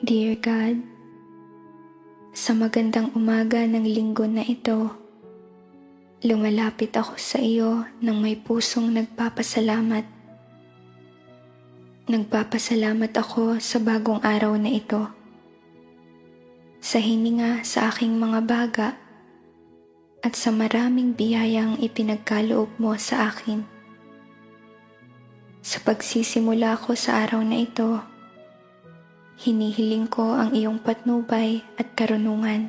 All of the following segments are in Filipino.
Dear God, sa magandang umaga ng linggo na ito, lumalapit ako sa iyo ng may pusong nagpapasalamat. Nagpapasalamat ako sa bagong araw na ito. Sa hininga sa aking mga baga at sa maraming biyayang ipinagkaloob mo sa akin. Sa pagsisimula ko sa araw na ito, hinihiling ko ang iyong patnubay at karunungan.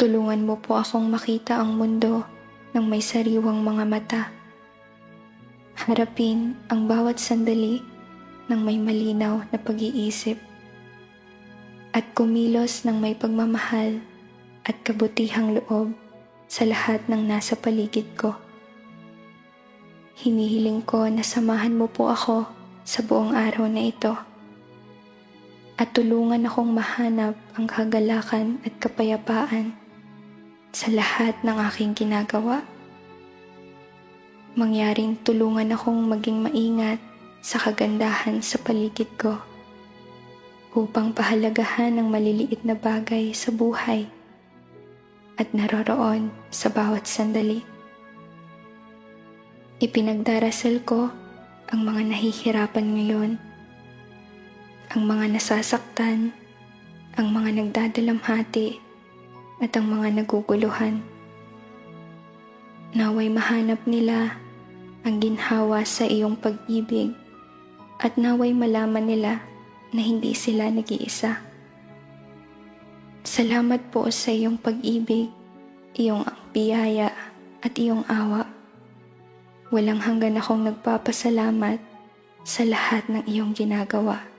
Tulungan mo po akong makita ang mundo ng may sariwang mga mata. Harapin ang bawat sandali ng may malinaw na pag-iisip. At kumilos ng may pagmamahal at kabutihang loob sa lahat ng nasa paligid ko. Hinihiling ko na samahan mo po ako sa buong araw na ito at tulungan akong mahanap ang kagalakan at kapayapaan sa lahat ng aking ginagawa. Mangyaring tulungan akong maging maingat sa kagandahan sa paligid ko upang pahalagahan ang maliliit na bagay sa buhay at naroroon sa bawat sandali. Ipinagdarasal ko ang mga nahihirapan ngayon, ang mga nasasaktan, ang mga nagdadalamhati, at ang mga naguguluhan. Naway mahanap nila ang ginhawa sa iyong pag-ibig at naway malaman nila na hindi sila nag-iisa. Salamat po sa iyong pag-ibig, iyong biyaya at iyong awa. Walang hanggan akong nagpapasalamat sa lahat ng iyong ginagawa.